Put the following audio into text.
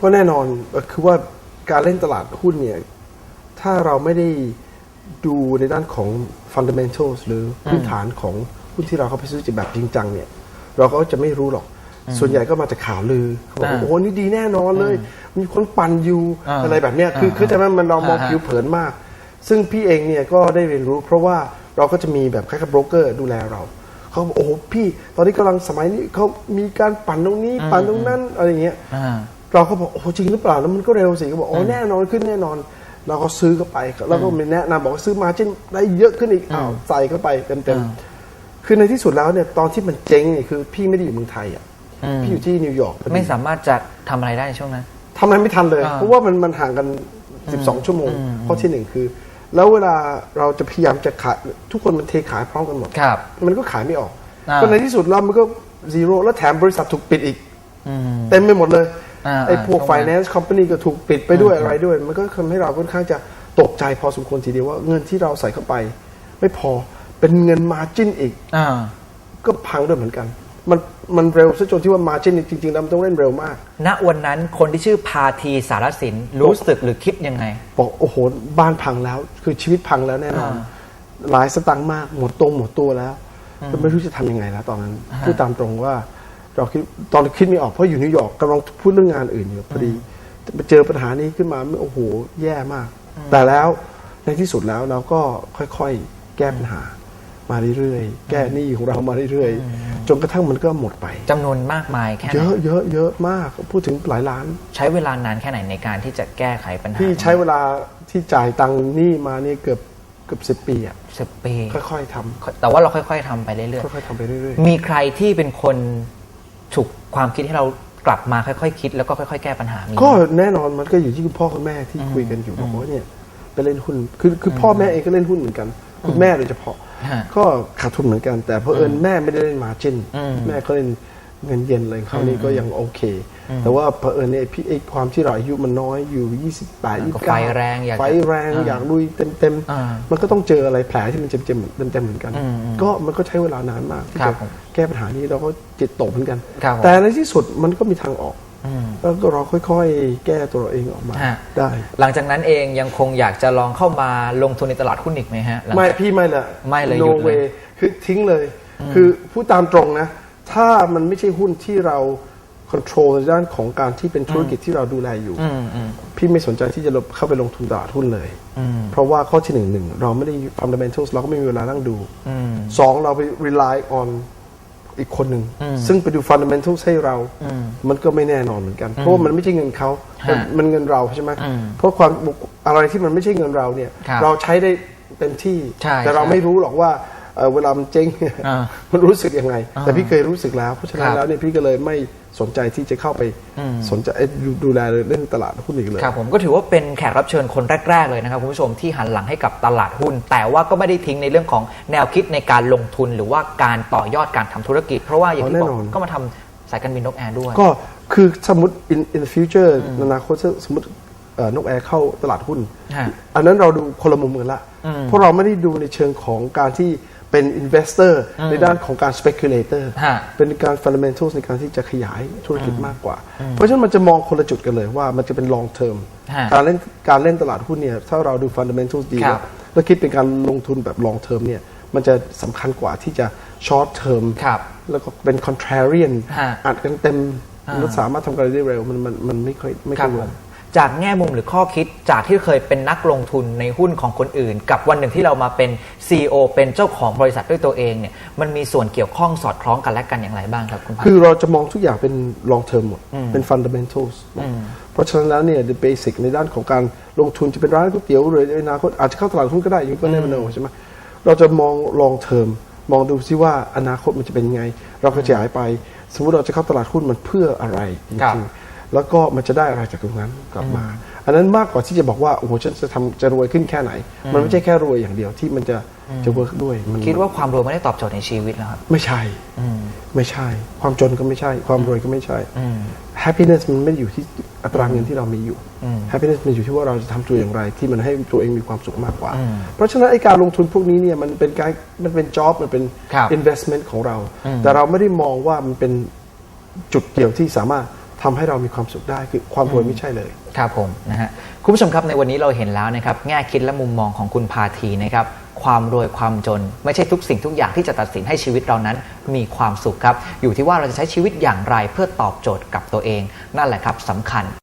ก็แน่นอนเอ่อคือว่าการเล่นตลาดหุ้นเนี่ย ถ้าเราไม่ได้ดูในด้านของ fundamentals หรือพื้นฐานของหุ้นที่เราเข้าไปซื้อแบบจริงจังเนี่ย เราก็จะไม่รู้หรอก ส่วนใหญ่ก็มาจากข่าวลือเขาบอกว่าอ่าโอ้โหนี่ดีแน่นอนเลย มีคนปั่นอยู่อ่าอะไรแบบเนี้ยคืออ่าคือแต่มันมันเรามองอ่าฮะผิวเผินมาก ซึ่งพี่เองเนี่ยก็ได้เรียนรู้ เพราะว่าเราก็จะมีแบบคล้ายๆโบรกเกอร์ดูแลเราเขาบอกโอ้โหพี่ ตอนนี้กำลังสมัยนี้เขามีการปั่นตรงนี้ปั่นตรงนั้นอะไรอย่างเงี้ยอ่า เราก็บอกโอ้โหจริงหรือเปล่าแล้วมันก็เร็วสิก็บอกโอ้แน่นอนขึ้นแน่นอน เราก็ซื้อเข้าไป แล้วก็มีแนะนำบอกว่าซื้อมาจิ้นได้เยอะขึ้นอีกอ้าวใส่เข้าไปเต็มอ่าๆคือในที่สุดแล้วเนี่ยตอนที่มันเจ๊งเนี่ยคือ พี่ไม่ได้อยู่เมืองไทยอะอืมพี่อยู่ที่นิวยอร์กพอดีไม่สามารถจะทำอะไรได้ในช่วงนั้น ทำอะไรไม่ทันเลย อ่าเพราะว่ามันมันห่างกัน 12 ชั่วโมง ข้อที่หนึ่งคือ แล้วเวลาเราจะพยายามจะขายทุกคนมันเทขายพร้อมกันหมดครับมันก็ขายไม่ออกอ่า ก็ในที่สุดแล้วมันก็ซีโร่แล้วแถมบริษัทถูกปิดอีก อืม เต็มไปหมดเลยอ่า ไอ้พวกช่วงนั้น finance company ก็ถูกปิดไปด้วยอะไรด้วย มันก็ทำให้เราค่อนข้างจะตกใจพอสมควรทีเดียวว่าเงินที่เราใส่เข้าไป ไม่พอเป็นเงินมาจิ้นอีกอ่าก็พังด้วยเหมือนกัน มันมันเร็วซะจนที่ว่ามาจิ้นจริงๆแล้วมันต้องเล่นเร็วมาก ณวันนั้นคนที่ชื่อพาทีสารสินรู้สึกหรือคิดยังไงบอกโอ้โหบ้านพังแล้ว คือชีวิตพังแล้วแน่นอนอ่าหลายสตังค์มากหมดตรงหมดตัวแล้วก็ไม่รู้จะทำยังไงแล้วตอนนั้นพูดตามตรงว่า เราคิดตอนคิดไม่ออกเพราะอยู่นิวยอร์กกำลังพูดเรื่องงานอื่นอยู่พอดีมาเจอปัญหานี้ขึ้นมาโอ้โหแย่มาก แต่แล้วในที่สุดแล้วเราก็ค่อยๆ แก้ปัญหามาเรื่อยๆ แก้หนี้ของเรามาเรื่อยๆ จนกระทั่งมันก็หมดไปจำนวนมากมายแค่ไหนเยอะเยอะเยอะมากพูดถึงหลายล้าน ใช้เวลานานแค่ไหนในการที่จะแก้ไขปัญหาพี่ใช้เวลาที่จ่ายตังค์หนี้มานี่เกือบเกือบสิบปีอะสิบปี ค่อยๆทำแต่ว่าเราค่อย ๆทำไปเรื่อยค่อยๆทำไปเรื่อยๆมีใครที่เป็นคน ฉุกความคิดให้เรากลับมาค่อยๆคิดแล้วก็ค่อยๆแก้ปัญหามีๆก็แน่นอนมันก็อยู่ที่คุณพ่อคุณแม่ที่คุยกันอยู่บอกว่าเนี่ยไปเล่นหุ้นคือคือพ่อแม่เองก็เล่นหุ้นเหมือนกัน คุณแม่โดยเฉพาะ ฮะก็ขาดทุนเหมือนกัน แต่เพอเอิญแม่ไม่ได้เล่นมาจินอืมแม่เขาเล่นเงินเย็นอะไรของเขานี่ก็ยังโอเค แต่ว่าเพอเอิญเนี่ยพี่ไอ้ความที่เราอายุมันน้อยอยู่ 28ก็29ไฟแรงอยากจะไฟแรงอ่าอยากลุยเต็มอ่าๆมันก็ต้องเจออะไรแผลที่มันเต็มๆเต็มๆเหมือนกันอืมอืมก็มันก็ใช้เวลานานมากที่ครัจะบผมแก้ปัญหานี้เราก็จิตตกเหมือนกันครับผมแต่ในที่สุดมันก็มีทางออกอืมแล้วก็เราค่อยๆ แก้ตัวเราเองออกมาฮะได้ หลังจากนั้นเองยังคงอยากจะลองเข้ามาลงทุนในตลาดหุ้นอีกไหมฮะหลังไม่จากพี่ไม่เลยไม่เลยห no ยุดเลย way คือทิ้งเลย คือพูดตามตรงนะ ถ้ามันไม่ใช่หุ้นที่เรา control ในด้านของการที่เป็นธุรกิจที่เราดูแลอยู่อืมอืมพี่ไม่สนใจที่จะเข้าไปลงทุนตลาดหุ้นเลยอืมเพราะว่าข้อที่หนึ่งหนึ่งเราไม่ได้ fundamentals เราก็ไม่มีเวลานั่งดูอืมสองเราไป rely on อีกคนหนึ่งอืมซึ่งไปดู fundamentals ให้เราอืมมันก็ไม่แน่นอนเหมือนกัน เพราะว่ามันไม่ใช่เงินเขาฮะมันเงินเราใช่ไหมอืมเพราะความอะไรที่มันไม่ใช่เงินเราเนี่ยครับเราใช้ได้เต็มที่ใช่แต่เราใช่ไม่รู้หรอกว่า เอ่อเวลามันเจ๊งเนี่ยอ่ามันรู้สึกยังไงอ่าแต่พี่เคยรู้สึกแล้ว เพราะฉะนั้คนรับแล้วเนี่ยพี่ก็เลยไม่สนใจที่จะเข้าไปอืมสนใจเอ้ยดูดูแลเล่นตลาดหุ้นอีกเลยครับผมก็ถือว่าเป็นแขกรับเชิญคนแรก ๆ เลยนะครับคุณผู้ชมที่หันหลังให้กับตลาดหุ้น แต่ว่าก็ไม่ได้ทิ้งในเรื่องของแนวคิดในการลงทุนหรือว่าการต่อยอดการทำธุรกิจ เพราะว่าอย่างที่อ๋บออกแน่นอนก็มาทำสายการบินนกแอร์ด้วย ก็คือสมมติ in in the future ในอนาคตสมมติเอ่อนกแอร์เข้าตลาดหุ้นฮะอันนั้นเราดูคนละมุมกันละอืมเพราะเราไม่ได้ดูในเชิงของการที่ เป็น investor ในด้านของการ speculator ฮะเป็นการ fundamentals ในการที่จะขยายธุรกิจมากกว่า เพราะฉะนั้นมันจะมองคนละจุดกันเลยว่ามันจะเป็น long term ฮะการเล่นการเล่นตลาดหุ้นเนี่ยถ้าเราดู fundamentals ดีครับแล้วคิดเป็นการลงทุนแบบ long term เนี่ยมันจะสำคัญกว่าที่จะ short term ครับแล้วก็เป็น contrarian ฮะอัดกันเต็มอ่าแล้วสามารถทำการได้เร็วมันมันมันไม่ค่อยไม่ครัค่บอยผเวิร์มก จากแง่มุมหรือข้อคิดจากที่เคยเป็นนักลงทุนในหุ้นของคนอื่น กับวันหนึ่งที่เรามาเป็น CEO เป็นเจ้าของบริษัทด้วยตัวเองเนี่ยมันมีส่วนเกี่ยวข้องสอดคล้องกันและกันอย่างไรบ้างครับคุณพันคือเราจะมองทุกอย่างเป็น long term หมดเป็น fundamentals หมดเพราะฉะนั้นแล้วเนี่ย the basic ในด้านของการลงทุนจะเป็นร้านก๋วยเตี๋ยวหรือในอนาคตอาจจะเข้าตลาดหุ้นก็ได้อยู่ก็ never know ใช่ไหมเราจะมอง long term มองดูซิว่าอนาคตมันจะเป็นยังไง เราขยายไป สมมติเราจะเข้าตลาดหุ้นมันเพื่ออะไรจครับ ริงๆ แล้วก็มันจะได้อะไรจากตรงนั้นกลับมา อันนั้นมากกว่าที่จะบอกว่าโอ้โหฉันจะทำจะรวยขึ้นแค่ไหน มันไม่ใช่แค่รวยอย่างเดียวที่มันจะจะเวิร์กด้วยมันคิดว่าความรวยไม่ได้ตอบโจทย์ในชีวิตแล้วครับไม่ใช่อืมไม่ใช่ ความจนก็ไม่ใช่ ความรวยก็ไม่ใช่อืม happiness มันไม่ได้อยู่ที่อัตราเงินที่เรามีอยู่อืม happiness มันอยู่ที่ว่าเราจะทำตัวอย่างไร ที่มันให้ตัวเองมีความสุขมากกว่าอืมเพราะฉะนั้นไอการลงทุนพวกนี้เนี่ยมันเป็นการมันเป็น job มันเป็นครับ investment ของเราอืมแต่เราไม่ได้มองว่ามันเป็นจุดเดียวที่สามารถ ทำให้เรามีความสุขได้ คือความรวยไม่ใช่เลย ครับผมนะฮะคุณผู้ชมครับในวันนี้เราเห็นแล้วนะครับแง่คิดและมุมมองของคุณพาทีนะครับความรวยความจน ไม่ใช่ทุกสิ่งทุกอย่างที่จะตัดสินให้ชีวิตเรานั้นมีความสุขครับ อยู่ที่ว่าเราจะใช้ชีวิตอย่างไรเพื่อตอบโจทย์กับตัวเอง นั่นแหละครับสำคัญ